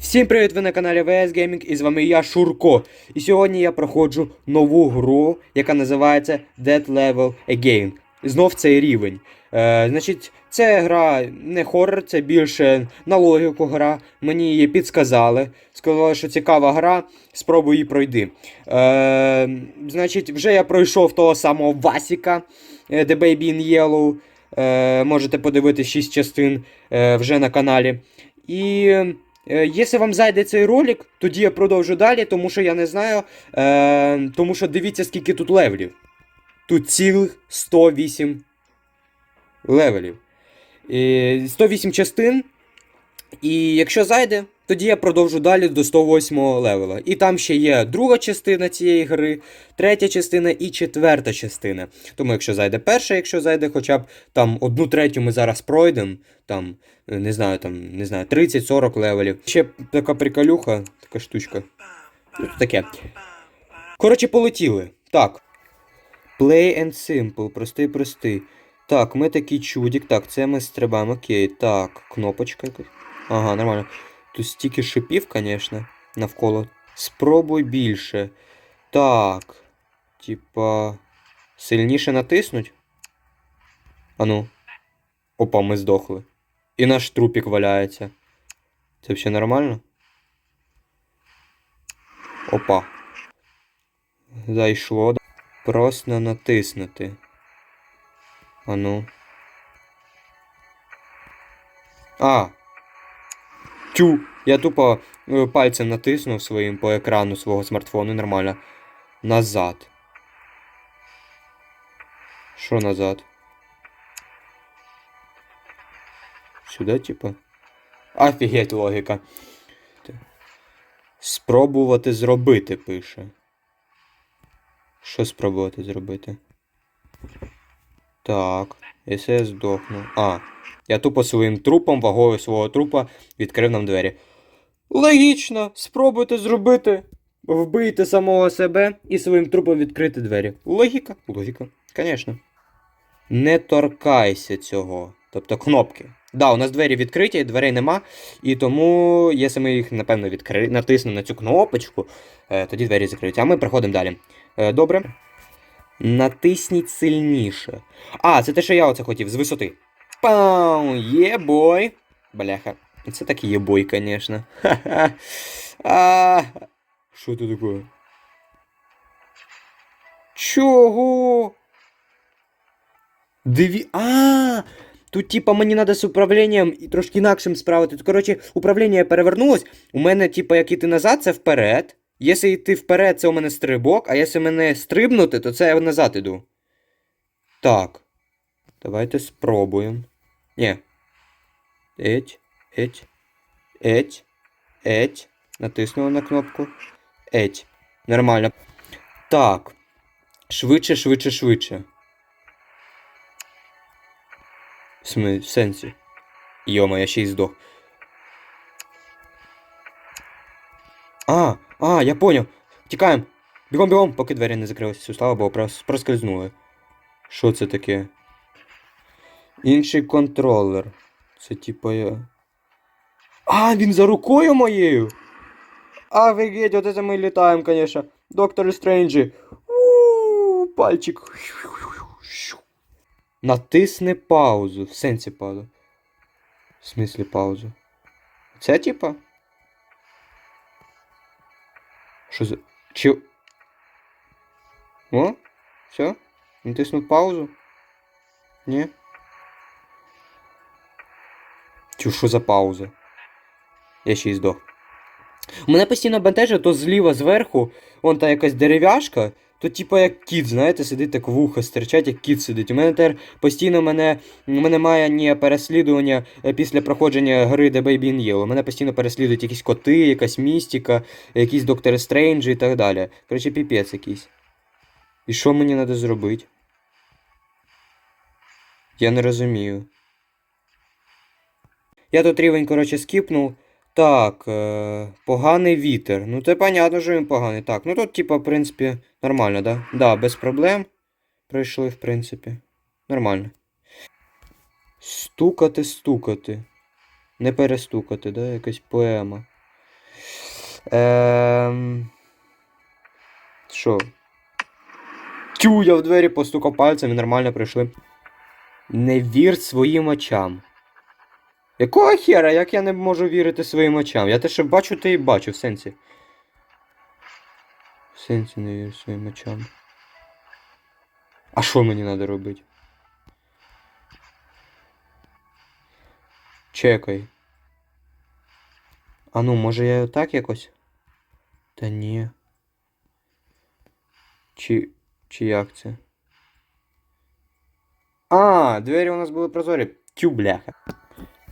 Всім привіт! Ви на каналі VS Gaming і з вами я Шурко. І сьогодні я проходжу нову гру, яка називається Dead Level Again. Знов цей рівень. Е, значить, це гра не хоррор, це більше на логіку гра. Мені її підсказали. Сказали, що цікава гра, спробуй її пройди. Е, значить, вже я пройшов того самого Васіка, е, The Baby in Yellow. Е, можете подивитись 6 частин е, вже на каналі. І. Е, Якщо вам зайде цей ролик, тоді я продовжу далі, тому що я не знаю. Е, тому що дивіться, скільки тут левелів. Тут цілих 108 левелів. І 108 частин. І якщо зайде, тоді я продовжу далі до 108 левела. І там ще є друга частина цієї гри, третя частина і четверта частина. Тому якщо зайде перша, якщо зайде хоча б там одну третю ми зараз пройдемо, там, е, не знаю, там, не знаю, 30-40 левелів. Ще така приколюха, така штучка. Ну, таке. Коротше, полетіли. Так. Play and simple, простий, простий. Так, ми такий чудік. Так, це ми стрибаємо. Окей. Так, кнопочка. Ага, нормально. Тут стільки шипів, звісно, навколо. Спробуй більше. Так. Типа. Сильніше натиснуть? Ану. Опа, ми здохли. І наш трупік валяється. Це взагалі нормально? Опа. Зайшло. Просто натиснути. Ану. А. Тю. Я тупо е, пальцем натиснув своїм по екрану свого смартфону нормально. Назад. Що назад? Сюди, типа? Офігеть логіка. Спробувати зробити, пише. Що спробувати зробити? Так, якщо я здохну. А, я тупо своїм трупом, вагою свого трупа відкрив нам двері. Логічно, спробуйте зробити. Вбийте самого себе і своїм трупом відкрити двері. Логіка, логіка, звісно. Не торкайся цього. Тобто кнопки. Да, у нас двері відкриті, дверей нема. І тому, якщо ми їх, напевно, відкри... натиснемо на цю кнопочку, е, тоді двері закриються. А ми проходимо далі. Е, добре. Натисніть сильніше. А, це те, що я оце хотів, з висоти. Пау! Є бой. Бляха. Це так і є бой, звісно. Ха-ха. А, Що це таке? Чого? Диві. А! Тут, типа, мені треба з управлінням трошки інакшим справити. Тут, коротше, управління перевернулось. У мене, типа, як іти назад, це вперед. Якщо йти вперед, це у мене стрибок, а якщо мене стрибнути, то це я назад іду. Так. Давайте спробуємо. Ні. Еть, еть, еть, еть. Натиснули на кнопку. Еть. Нормально. Так. Швидше, швидше, швидше. В сенсі. Йома, я ще й здох. А, а, я поняв. Тікаємо. Бігом, бігом, поки двері не закрилися. Слава Богу, прос- проскользнули. Що це таке? Інший контролер. Це типа я. А, він за рукою моєю. Офігеть, от це ми літаємо, конечно. Доктор Стренджі. У, Пальчик. Натисни паузу. В сенсі паузу. В смислі паузу. Це типа? Що за. Чи. О? Все? Натиснув паузу? Ні? Тю, що за пауза? Я ще й здох. Мене постійно бентежить, то зліва зверху, вон та якась дерев'яшка, то типа як кіт, знаєте, сидить так вуха стирчать, як кіт сидить. У мене тепер постійно мене, мене має ні переслідування е, після проходження гри The Baby in Yellow. Мене постійно переслідують якісь коти, якась містика, якісь доктори Стрейнджі і так далі. Коротше, піпець якийсь. І що мені треба зробити? Я не розумію. Я тут рівень, коротше, скіпнув. Так, е, поганий вітер. Ну, це понятно, що він поганий. Так, ну тут, типа, в принципі, нормально, да? Да, без проблем. Пройшли, в принципі. Нормально. Стукати, стукати. Не перестукати, да? Якась поема. Ем... Що? Тю, я в двері постукав пальцем і нормально прийшли. Не вір своїм очам. Якого хера, як я не можу вірити своїм очам? Я те, що бачу, те і бачу, в сенсі. В сенсі не вірю своїм очам. А що мені треба робити? Чекай. А ну, може я отак якось? Та ні. Чи. Чи як це? А, двері у нас були прозорі. Тю, бляха.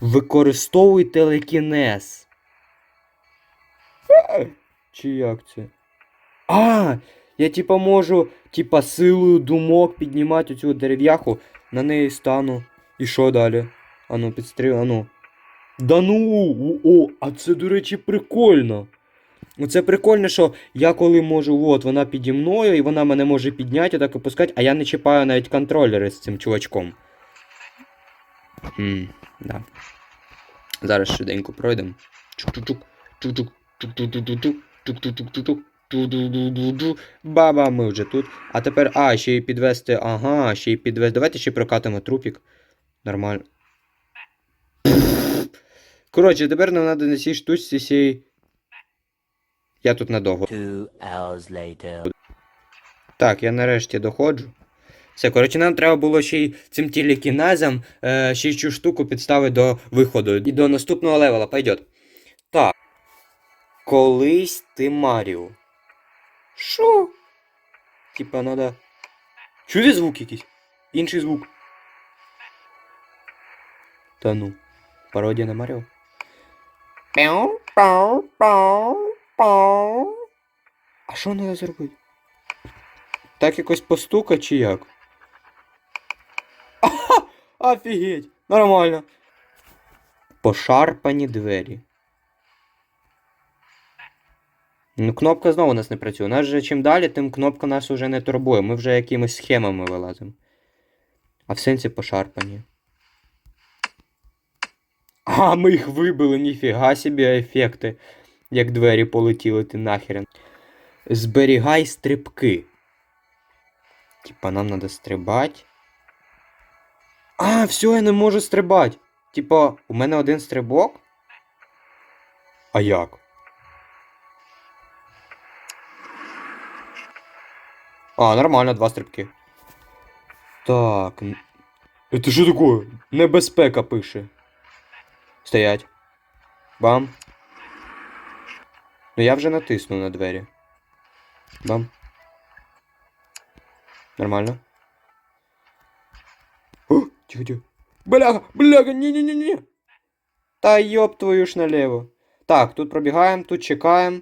Використовуй телекінез. Чи як це? А! Я типа можу, типа, силою думок піднімати оцю дерев'яху, на неї стану. І що далі? Ану, підстріл, ану. Да ну! О, а це, до речі, прикольно. Оце прикольно, що я коли можу, от, вона піді мною, і вона мене може підняти, так опускати, а я не чіпаю навіть контролери з цим чувачком. Хм, да. Зараз швиденько пройдемо. Чук-чук-чук, чук-чук, чук-чук-чук-чук, чук-чук-чук-чук, ту-ду-ду-ду-ду. Баба, ми вже тут. А тепер, а, ще й підвести, ага, ще й підвести. Давайте ще прокатимо трупік. Нормально. Коротше, тепер нам треба на цій штучці сій. Я тут надовго. Two hours later. Так, я нарешті доходжу. Все, коротше, нам треба було ще й цим телекінезом е, ще цю штуку підставити до виходу. І до наступного левела пойдет. Так. Колись ти Маріо. Що? Типа, надо. Чути звук якийсь? Інший звук. Та ну. Пародія на Маріо. Пяу, пау, пау, пау. А що треба зробити? Так якось постука чи як? Офігеть! Нормально. Пошарпані двері. Ну, кнопка знову у нас не працює. У нас же чим далі, тим кнопка нас уже не турбує. Ми вже якимись схемами вилазимо. А в сенсі пошарпані. А, ми їх вибили, ніфіга собі ефекти. Як двері полетіли ти нахерен. Зберігай стрибки. Типа нам надо стрибати. А, все, я не можу стрибати. Типа, у мене один стрибок? А як? А, нормально, два стрибки. Так. Это що такое? Небезпека пише. Стоять. Бам. Ну я вже натиснув на двері. Бам. Нормально. Тихо, тихо. Бляха, бляха, ні-ні-ні-ні. Та йоп твою ж налево. Так, тут пробігаємо, тут чекаємо.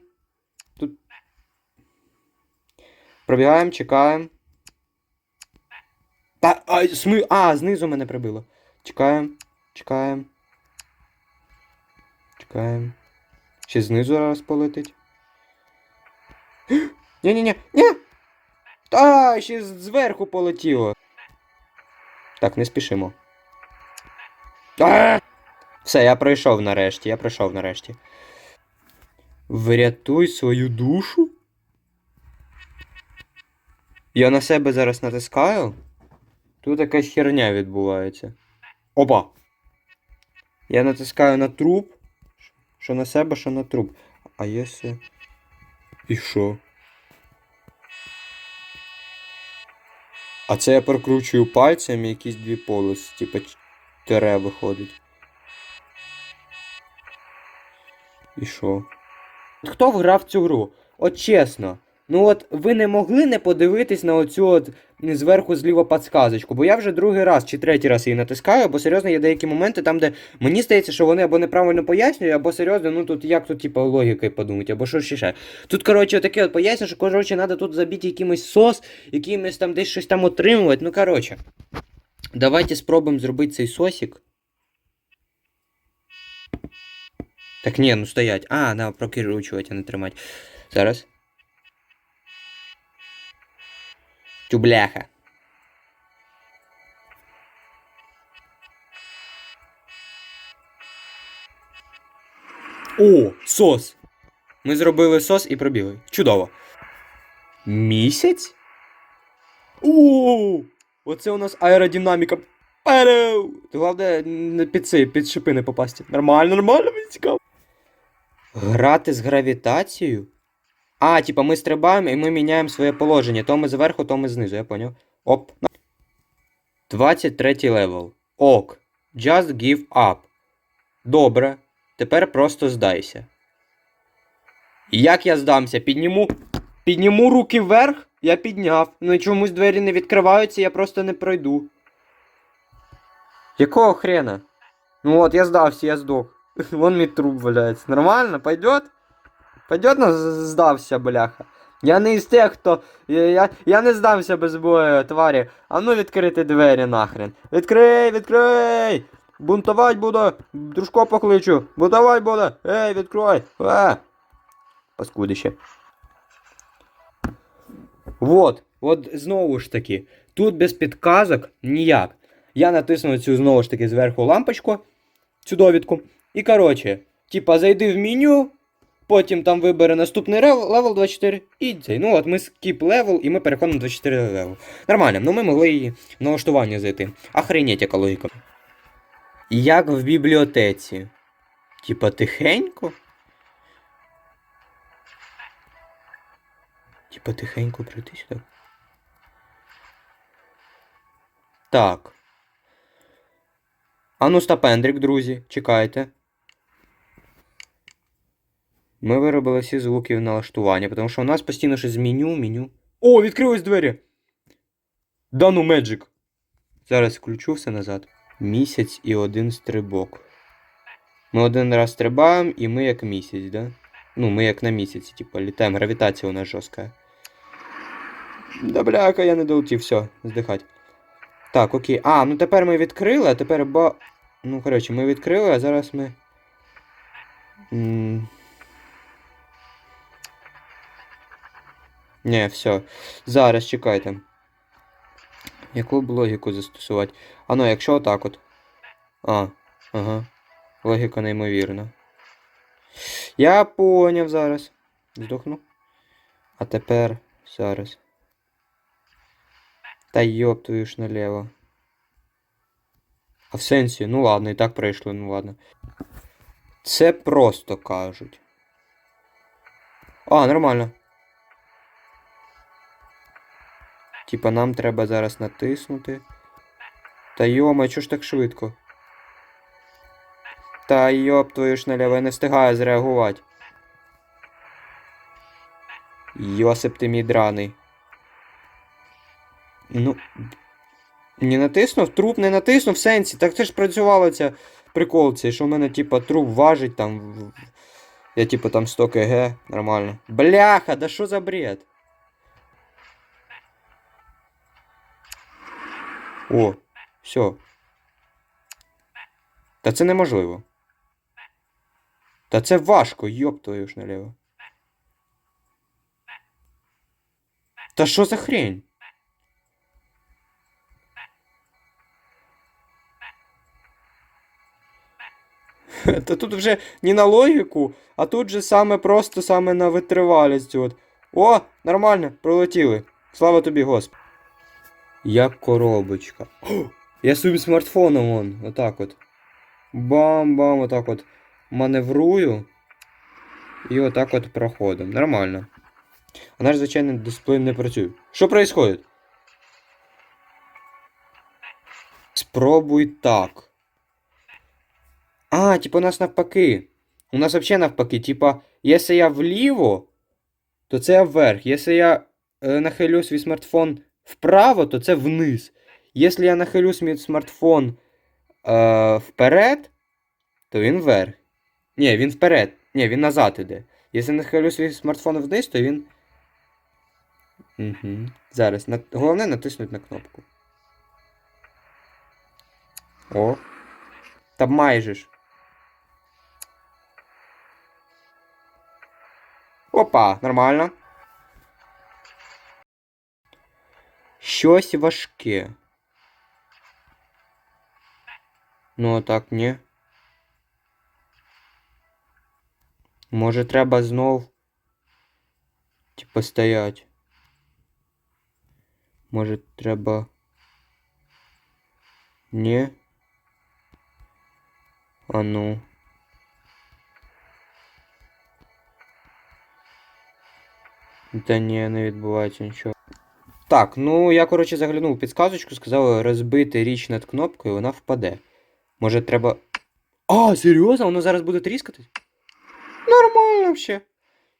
Тут. Пробігаємо, чекаємо. Та, а, сми... а, знизу мене прибило. Чекаємо, чекаємо. Чекаємо. Ще знизу раз полетить. Ні-ні-ні, ні! Та, ще зверху полетіло. Так, не спішимо. Все, я пройшов нарешті, я пройшов нарешті. Врятуй свою душу? Я на себе зараз натискаю. Тут якась херня відбувається. Опа! Я натискаю на труп. Що на себе, що на труп. А якщо... І що? А це я прокручую пальцями якісь дві полоси, типа тире виходить. І що? Хто вграв цю гру? От чесно. Ну от ви не могли не подивитись на оцю от зверху зліва підсказочку, бо я вже другий раз чи третій раз її натискаю, бо серйозно є деякі моменти там, де мені здається, що вони або неправильно пояснюють, або серйозно, ну тут як тут, типа, логікою подумати, або що ще ще. Тут, коротше, таке от поясню, що коротше, треба тут забити якимось сос, якимось там десь щось там отримувати. Ну, коротше. Давайте спробуємо зробити цей сосик. Так ні, ну стоять. А, да, прокручувати, а не тримати. Зараз. Тюбляха. О, сос. Ми зробили сос і пробігли. Чудово. Місяць? О, оце у нас аеродинаміка. Пару! Головне, не під цей, під шипи не попасти. Нормально, нормально, мені цікаво. Грати з гравітацією? А, типа ми стрибаємо і ми міняємо своє положення. То ми зверху, то ми знизу, я поняв. Оп. 23 левел. Ок. Just give up. Добре. Тепер просто здайся. Як я здамся? Підніму. Підніму руки вверх, я підняв. Ну чомусь двері не відкриваються, я просто не пройду. Якого хрена? Ну от, я здався, я здох. Вон мій труп валяється. Нормально? Пойдет? Ну здався, бляха. Я не із тих, хто. Я, я, не здамся без бою, тварі. А ну відкрити двері нахрен. Відкрий, відкрий! Бунтувати буду! Дружко покличу! Бунтувати буду! Ей, відкрой! А! Паскудище. Вот, от знову ж таки, тут без підказок ніяк. Я натисну цю знову ж таки зверху лампочку, цю довідку. І коротше, типа зайди в меню, потім там вибери наступний левел 24 і цей. Ну от ми скіп левел і ми переходимо 24 левел. Нормально, ну ми могли в налаштування зайти. Охренеть, яка логіка. Як в бібліотеці. Типа тихенько. Типа тихенько прийти сюди. Так. Ану стапендрик, друзі, чекайте. Ми виробили всі звуки в налаштування, тому що у нас постійно щось з меню, меню. О, відкрились двері! Да ну. Зараз включу все назад. Місяць і один стрибок. Ми один раз стрибаємо, і ми як місяць, да? Ну, ми як на місяці, типу, літаємо, гравітація у нас жорстка. Да бляка, я не долетів, все, здихать. Так, окей. А, ну тепер ми відкрили, а тепер ба. Ну, коротше, ми відкрили, а зараз ми. М, Не, все. Зараз чекайте. Яку б логіку застосувати? А ну, якщо отак от. А, ага. Логіка неймовірна. Я поняв зараз. Здохну. А тепер зараз. Та йоп твою ж налево. А в сенсі, ну ладно, і так пройшли, ну ладно. Це просто кажуть. А, нормально. Типа нам треба зараз натиснути. Та йома, чого ж так швидко? Та йоп твою налево, не встигаю зреагувати. Йосип ти мій драний. Ну. Не натиснув, труп не натиснув в сенсі. Так це ж працювала ця прикол цей, що в мене, типа, труп важить там. Я типа там 100 кг, нормально. Бляха, да що за бред? О, все. Та це неможливо. Та це важко, йоп твою ж наліво. Та що за хрень? Та тут вже не на логіку, а тут же саме просто саме на витривалість. От. О, нормально, пролетіли. Слава тобі, Господь. Як коробочка. О, я своїм смартфоном вон, отак от. Бам-бам, отак от маневрую. І отак от проходимо. Нормально. А наш звичайний дисплей не працює. Що происходит? Спробуй так. А, типа у нас навпаки. У нас вообще навпаки. Типа, якщо я вліво, то це я вверх. Якщо я е, нахилю свій смартфон вправо, то це вниз. Якщо я нахилю смартфон е, вперед, то він вверх. Ні, він вперед. Ні, він назад іде. Якщо нахилю свій смартфон вниз, то він. Угу. Зараз. Головне натиснути на кнопку. О. Та майже ж. Опа, нормально. Щось важке. Ну, а так, ні. Може, треба знов Типа стоять. Може треба. Ні. А ну. Та ні, не відбувається нічого. Так, ну я, коротше, заглянув у підсказочку, сказали розбити річ над кнопкою, вона впаде. Може треба. А, серйозно? Воно зараз буде тріскатись? Нормально ще.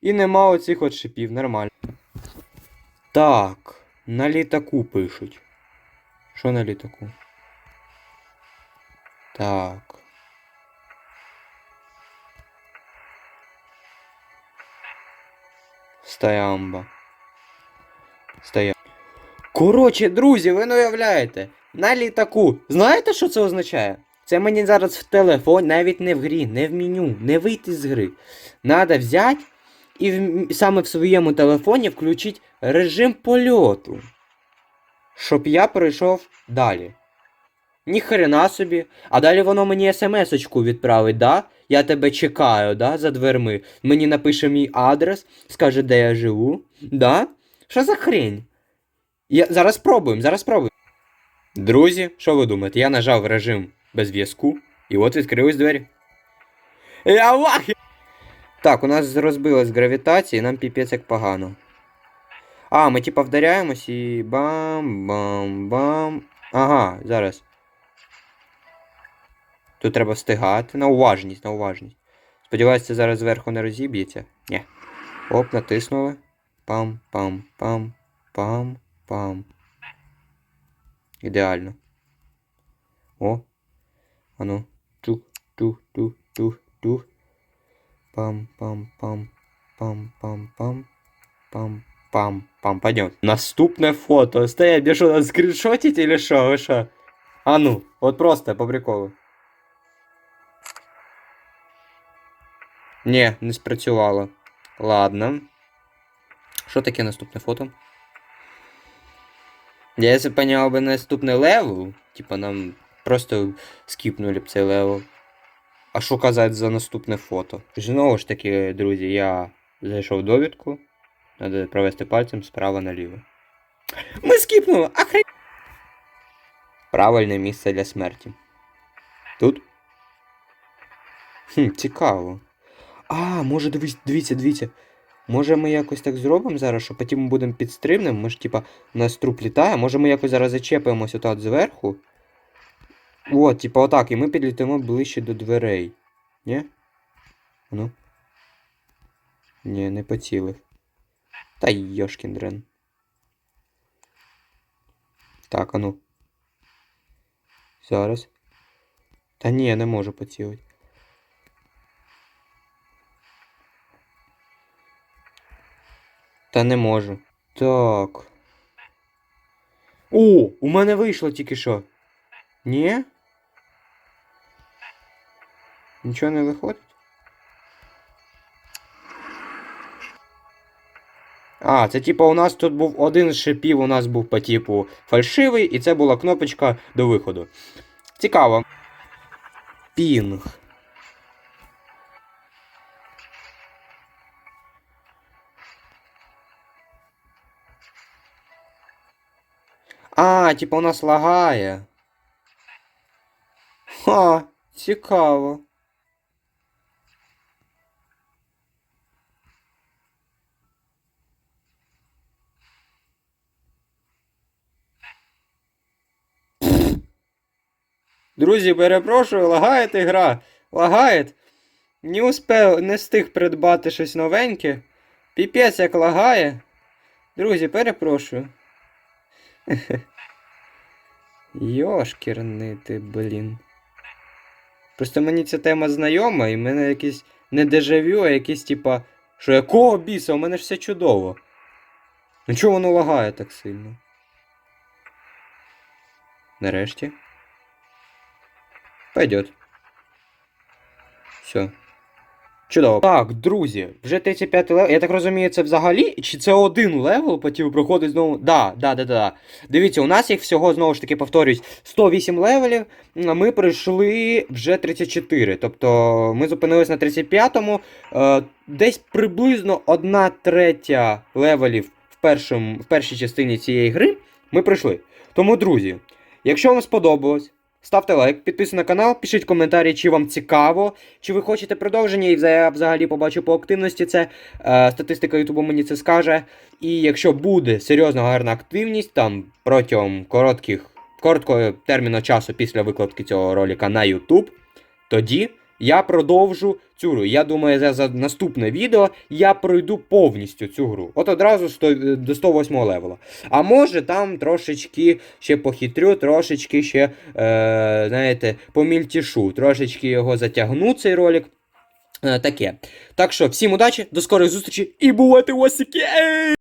І нема оцих от шипів, нормально. Так, на літаку пишуть. Що на літаку? Так. Стоямба. Стоя. Коротше, друзі, ви не уявляєте. На літаку. Знаєте, що це означає? Це мені зараз в телефон, навіть не в грі, не в меню, не вийти з гри. Надо взяти і в, саме в своєму телефоні включити режим польоту. Щоб я пройшов далі. Ніхрена собі. А далі воно мені смс-очку відправить, да? Я тебе чекаю, да, за дверми. Мені напише мій адрес, скаже, де я живу. Да? Що за хрень? Я... Зараз спробуємо, зараз спробуємо. Друзі, що ви думаєте? Я нажав режим без зв'язку, і от відкрились двері. Я вахі! Так, у нас розбилась гравітація, і нам піпець як погано. А, ми типа вдаряємось і бам-бам-бам. Ага, зараз. Тут треба встигати. На уважність, на уважність. Сподіваюся, це зараз зверху не розіб'ється. Ні. Оп, натиснули. Пам-пам-пам-пам-пам. Ідеально. О. Ану. Тух, тух, тух, тух, тух. Пам-пам-пам. Пам-пам-пам. Пам-пам-пам. Пойдем. Наступне фото. Стоять, мне что, надо скриншотить или что? Вы что? А ну, вот просто по приколу. Ні, не спрацювало. Ладно. Що таке наступне фото? Я если понял би наступний левел, типа нам просто скіпнули б цей левел. А що казати за наступне фото? Знову ж таки, друзі, я зайшов в довідку. Надо провести пальцем справа наліво. Ми скіпнули! Охрен... Правильне місце для смерті. Тут? Хм, цікаво. А, може, дивись, дивіться, дивіться. Може ми якось так зробимо зараз, що потім ми будемо підстрибнемо, ми ж типа у нас труп літає, може ми якось зараз зачепимося отак зверху. От, типа отак, і ми підлітимо ближче до дверей. Ні? Ну. Ні, не поцілив. Та йошкін дрен. Так, а ну. Зараз. Та ні, не можу поцілити. Та не можу. Так. О, у мене вийшло тільки що. Ні? Нічого не виходить? А, це типа у нас тут був один з шипів, у нас був по типу фальшивий, і це була кнопочка до виходу. Цікаво. Пінг. А, типа у нас лагає. Ха, цікаво. Друзі, перепрошую, лагає гра. Лагає. Не успів, не встиг придбати щось новеньке. Піпець як лагає. Друзі, перепрошую. Йошкірни ти, блін. Просто мені ця тема знайома, і в мене якийсь не дежавю, а якийсь типа. Що якого біса? У мене ж все чудово. Ну чого воно лагає так сильно? Нарешті. Пойдет. Все. Чудово. Так, друзі, вже 35 левел. Я так розумію, це взагалі? Чи це один левел потім проходить знову? Да, да, да, да. Дивіться, у нас їх всього знову ж таки повторюсь 108 левелів. Ми пройшли вже 34. Тобто ми зупинились на 35-му. Е, десь приблизно 1 третя левелів в, першому, в першій частині цієї гри ми пройшли. Тому, друзі, якщо вам сподобалось. Ставте лайк, підписуйтесь на канал, пишіть коментарі, чи вам цікаво, чи ви хочете продовження, і я взагалі побачу по активності це. Е, статистика Ютубу мені це скаже. І якщо буде серйозна гарна активність там протягом коротких, короткого терміну часу після викладки цього ролика на YouTube, тоді я продовжу цю гру. Я думаю, за, за наступне відео я пройду повністю цю гру. От одразу сто- до 108 левела. А може там трошечки ще похитрю, трошечки ще, е, знаєте, помільтішу, трошечки його затягну цей ролик. Е, таке. Так що, всім удачі, до скорої зустрічі і бувайте осіки!